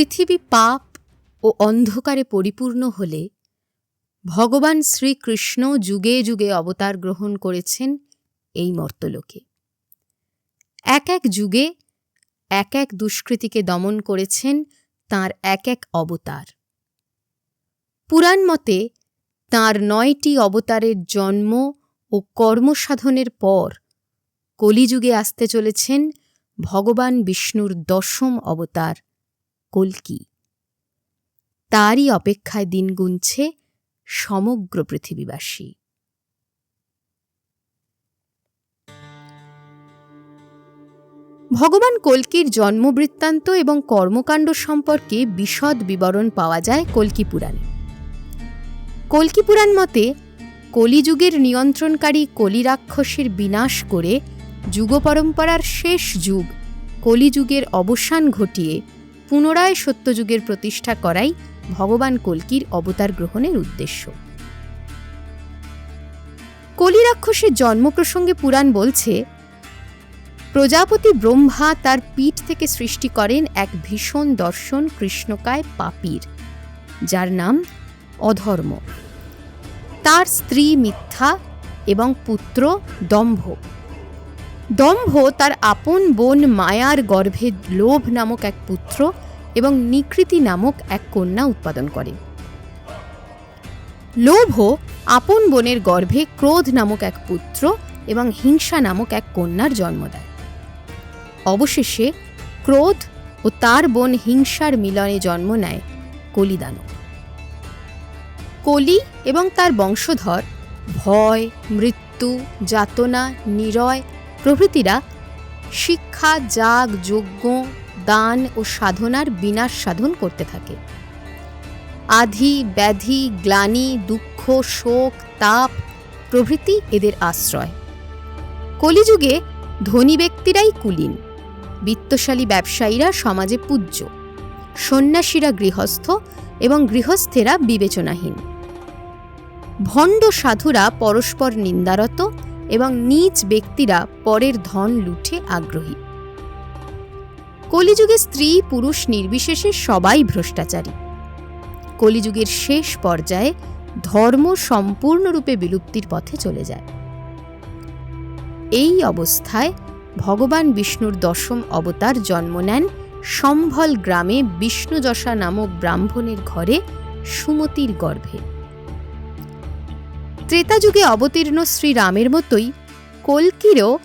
পৃথিবী পাপ ও অন্ধকারে পরিপূর্ণ হলে ভগবান শ্রীকৃষ্ণ যুগে যুগে অবতার গ্রহণ করেছেন এই মর্তলোকে। এক এক যুগে এক এক দুষ্কৃতিকে দমন করেছেন তার এক এক অবতার। পুরাণ মতে তাঁর নয়টি অবতারের জন্ম ও কর্মসাধনের পর কলিযুগে আসতে চলেছেন ভগবান বিষ্ণুর দশম অবতার কল্কি তারই অপেক্ষায় দিন গুনছে সমগ্র পৃথিবীবাসী। ভগবান কল্কির জন্মবৃত্তান্ত এবং কর্মকাণ্ড সম্পর্কে বিশদ বিবরণ পাওয়া যায় কল্কি পুরাণে। কল্কি পুরাণ মতে, কলিযুগের নিয়ন্ত্রণকারী কলিরাক্ষসের বিনাশ করে যুগ পরম্পরার শেষ যুগ কলিযুগের অবসান ঘটিয়ে পুনরায় সত্যযুগের প্রতিষ্ঠা করাই ভগবান কল্কির অবতার গ্রহণের উদ্দেশ্য। কলিরাক্ষসের জন্ম প্রসঙ্গে পুরাণ বলছে, প্রজাপতি ব্রহ্মা তার পিঠ থেকে সৃষ্টি করেন এক ভীষণ দর্শন কৃষ্ণকায় পাপীর, যার নাম অধর্ম। তার স্ত্রী মিথ্যা এবং পুত্র দম্ভ। দম্ভ তার আপন বোন মায়ার গর্ভে লোভ নামক এক পুত্র এবং নিকৃতি নামক এক কন্যা উৎপাদন করে। লোভ আপন বোনের গর্ভে ক্রোধ নামক এক পুত্র এবং হিংসা নামক এক কন্যার জন্ম দেয়। অবশেষে ক্রোধ ও তার বোন হিংসার মিলনে জন্ম নেয় কলিদানব। কলি এবং তার বংশধর ভয়, মৃত্যু, যাতনা, নিরয় প্রভৃতিরা শিক্ষা, যাগ, যজ্ঞ দান ও সাধনার বিনাশ সাধন করতে থাকে। আধি, ব্যাধি, গ্লানি, দুঃখ, শোক, তাপ প্রভৃতি এদের আশ্রয়। কলিযুগে ধনী ব্যক্তিরাই কুলীন। বিত্তশালী ব্যবসায়ীরা সমাজে পূজ্য। সন্ন্যাসীরা গৃহস্থ এবং গৃহস্থেরা বিবেচনাহীন। ভণ্ড সাধুরা পরস্পর নিন্দারত এবং নিজ ব্যক্তিরা পরের ধন লুঠে আগ্রহী। কলিযুগে স্ত্রী, পুরুষ নির্বিশেষে সবাই ভ্রষ্টাচারী। কলিযুগের শেষ পর্যায়ে ধর্ম সম্পূর্ণরূপে বিলুপ্তির পথে চলে যায়। এই অবস্থায় ভগবান বিষ্ণুর দশম অবতার জন্ম নেন সম্ভল গ্রামে বিষ্ণুযশা নামক ব্রাহ্মণের ঘরে সুমতির গর্ভে। ত্রেতাযুগে অবতীর্ণ শ্রীরামের মতোই কল্কিরও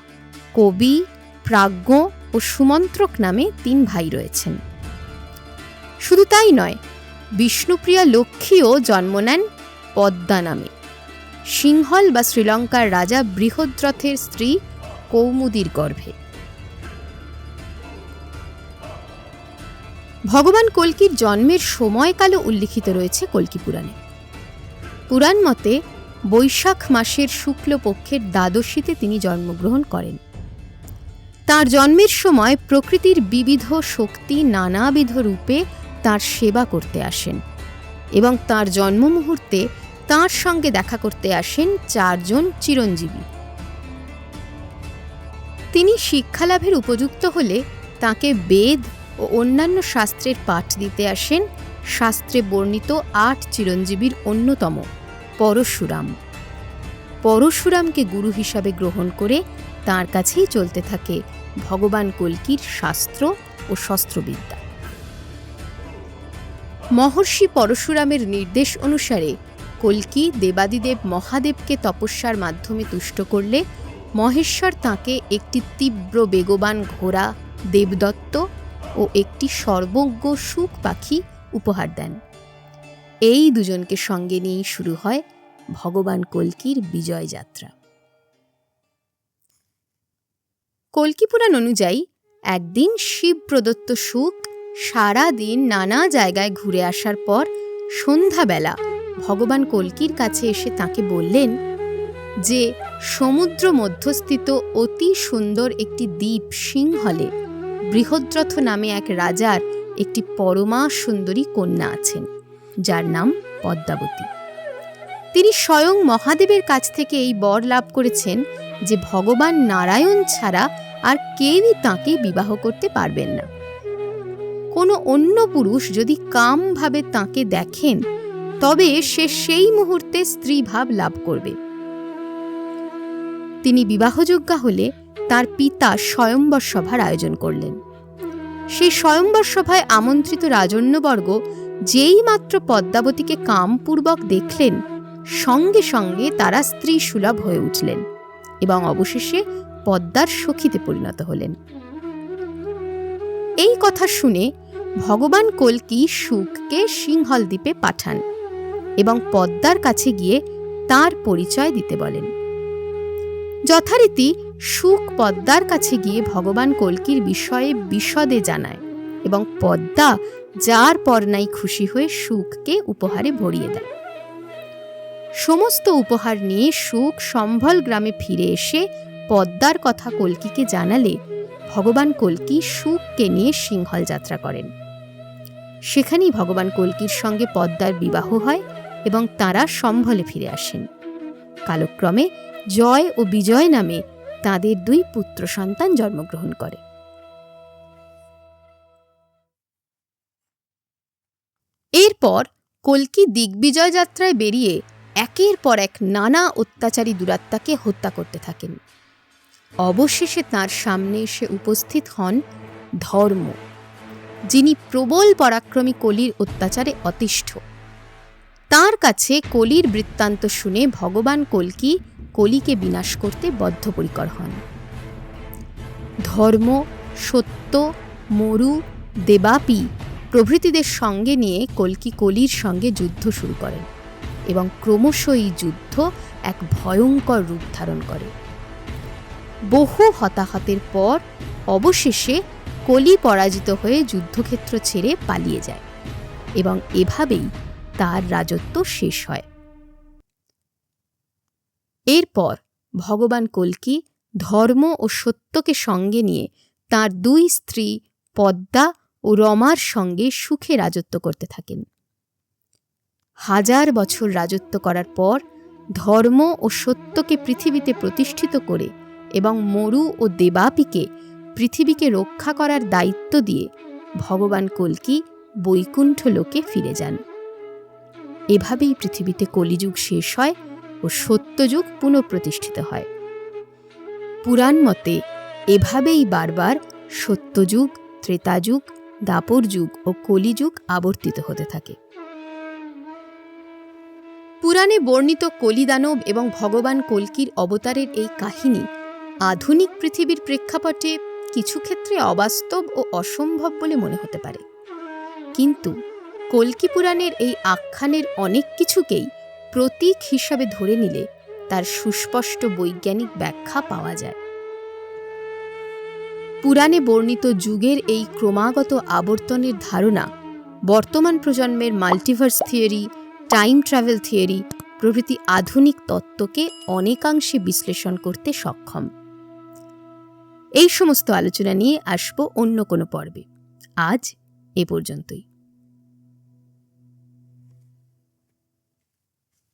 কবি, প্রাজ্ঞ ও সুমন্ত্রক নামে তিন ভাই রয়েছেন। শুধু তাই নয়, বিষ্ণুপ্রিয়া লক্ষ্মীও জন্ম নেন পদ্মা নামে। সিংহল বা শ্রীলঙ্কার রাজা বৃহদ্রথের স্ত্রী কৌমুদির গর্ভে। ভগবান কল্কির জন্মের সময়কালও উল্লিখিত রয়েছে কল্কি পুরাণে। পুরাণ মতে বৈশাখ মাসের শুক্লপক্ষের দ্বাদশীতে তিনি জন্মগ্রহণ করেন। তার জন্মের সময় প্রকৃতির বিবিধ শক্তি নানাবিধ রূপে তার সেবা করতে আসেন এবং তার জন্ম মুহূর্তে তাঁর সঙ্গে দেখা করতে আসেন চারজন চিরঞ্জীবী। তিনি শিক্ষালাভের উপযুক্ত হলে তাকে বেদ ও অন্যান্য শাস্ত্রের পাঠ দিতে আসেন। শাস্ত্রে বর্ণিত আট চিরঞ্জীবীর অন্যতম পরশুরাম। পরশুরামকে গুরু হিসাবে গ্রহণ করে তার কাছেই চলতে থাকে ভগবান কল্কির শাস্ত্র ও শস্ত্রবিদ্যা। মহর্ষি পরশুরামের নির্দেশ অনুসারে কল্কি দেবাদিদেব মহাদেবকে তপস্যার মাধ্যমে তুষ্ট করলে মহেশ্বর তাকে একটি তীব্র বেগবান ঘোড়া, দেবদত্ত ও একটি সর্বজ্ঞ সুখ পাখি উপহার দেন। এই দুজনকে সঙ্গে নিয়েই শুরু হয় ভগবান কল্কির বিজয় যাত্রা কল্কি পুরাণ অনুযায়ী, একদিন শিব প্রদত্ত সুখ সারা দিন নানা জায়গায় ঘুরে আসার পর সন্ধ্যাবেলা ভগবান কল্কির কাছে এসে তাকে বললেন যে সমুদ্র মধ্যস্থিত অতি সুন্দর একটি দ্বীপ সিংহলে বৃহদ্রথ নামে এক রাজার একটি পরমা সুন্দরী কন্যা আছেন, যার নাম পদ্মাবতী। তিনি স্বয়ং মহাদেবের কাছ থেকে এই বর লাভ করেছেন যে, ভগবান নারায়ণ ছাড়া আর কেউই তাঁকে বিবাহ করতে পারবেন না। কোনো অন্য পুরুষ যদি কামভাবে তাঁকে দেখেন, তবে সে সেই মুহূর্তে স্ত্রী ভাব লাভ করবে। তিনি বিবাহযোগ্যা হলে তার পিতা স্বয়ম্বর সভার আয়োজন করলেন। সেই স্বয়ম্বর সভায় আমন্ত্রিত রাজন্যবর্গ যেই মাত্র পদ্মাবতীকে কামপূর্বক দেখলেন, সঙ্গে সঙ্গে তারা স্ত্রী সুলভ হয়ে উঠলেন এবং অবশেষে পদ্মার সখীতে পরিণত হলেন। এই কথা শুনে ভগবান কলকি সুখকে সিংহল দ্বীপে পাঠান এবং পদ্মার কাছে গিয়ে তার পরিচয় দিতে বলেন। যথারীতি সুখ পদ্মার কাছে গিয়ে ভগবান কল্কির বিষয়ে বিশদে জানায় এবং পদ্মা যার পর নাই খুশি হয়ে সুখকে উপহারে ভরিয়ে দেয়। সমস্ত উপহার নিয়ে সুখ সম্ভল গ্রামে ফিরে এসে পদ্মার কথা কল্কিকে জানালে ভগবান কল্কি সুখকে নিয়ে সিংহল যাত্রা করেন। সেখানেই ভগবান কল্কির সঙ্গে পদ্মার বিবাহ হয় এবং তারা সম্ভলে ফিরে আসেন। কালক্রমে জয় ও বিজয় নামে তাদের দুই পুত্র সন্তান জন্মগ্রহণ করে। এরপর কল্কি দিগ্বিজয় যাত্রায় বেরিয়ে একের পর এক নানা অত্যাচারী দুরাত্মাকে হত্যা করতে থাকেন। অবশেষে তার সামনে এসে উপস্থিত হন ধর্ম, যিনি প্রবল পরাক্রমী কলির অত্যাচারে অতিষ্ঠ। তার কাছে কলির বৃত্তান্ত শুনে ভগবান কল্কি কলিকে বিনাশ করতে বদ্ধপরিকর হন। ধর্ম, সত্য, মরু, দেবাপি প্রভৃতিদের সঙ্গে নিয়ে কল্কি কলির সঙ্গে যুদ্ধ শুরু করেন এবং ক্রমশ এই যুদ্ধ এক ভয়ঙ্কর রূপ ধারণ করে। বহু হতাহতের পর অবশেষে কলি পরাজিত হয়ে যুদ্ধক্ষেত্র ছেড়ে পালিয়ে যায় এবং এভাবেই তার রাজত্ব শেষ হয়। এরপর ভগবান কল্কি ধর্ম ও সত্যকে সঙ্গে নিয়ে তার দুই স্ত্রী পদ্মা ও রমার সঙ্গে সুখে রাজত্ব করতে থাকেন। হাজার বছর রাজত্ব করার পর ধর্ম ও সত্যকে পৃথিবীতে প্রতিষ্ঠিত করে এবং মরু ও দেবাপিকে, পৃথিবীকে রক্ষা করার দায়িত্ব দিয়ে ভগবান কল্কি বৈকুণ্ঠ লোকে ফিরে যান। এভাবেই পৃথিবীতে কলিযুগ শেষ হয় ও সত্যযুগ পুনঃপ্রতিষ্ঠিত হয়। পুরাণ মতে এভাবেই বারবার সত্যযুগ, ত্রেতাযুগ দাপর যুগ ও কলিযুগ আবর্তিত হতে থাকে। পুরাণে বর্ণিত কলিদানব এবং ভগবান কল্কির অবতারের এই কাহিনী আধুনিক পৃথিবীর প্রেক্ষাপটে কিছু ক্ষেত্রে অবাস্তব ও অসম্ভব বলে মনে হতে পারে। কিন্তু কল্কি পুরাণের এই আখ্যানের অনেক কিছুকেই প্রতীক হিসাবে ধরে নিলে তার সুস্পষ্ট বৈজ্ঞানিক ব্যাখ্যা পাওয়া যায়। পুরাণে বর্ণিত যুগের এই ক্রমাগত আবর্তনের ধারণা বর্তমান প্রজন্মের multiverse theory, time travel theory প্রভৃতি আধুনিক তত্ত্বকে অনেকাংশে বিশ্লেষণ করতে সক্ষম। এই সমস্ত আলোচনা নিয়ে আসব অন্য কোনো পর্বে। আজ এ পর্যন্তই।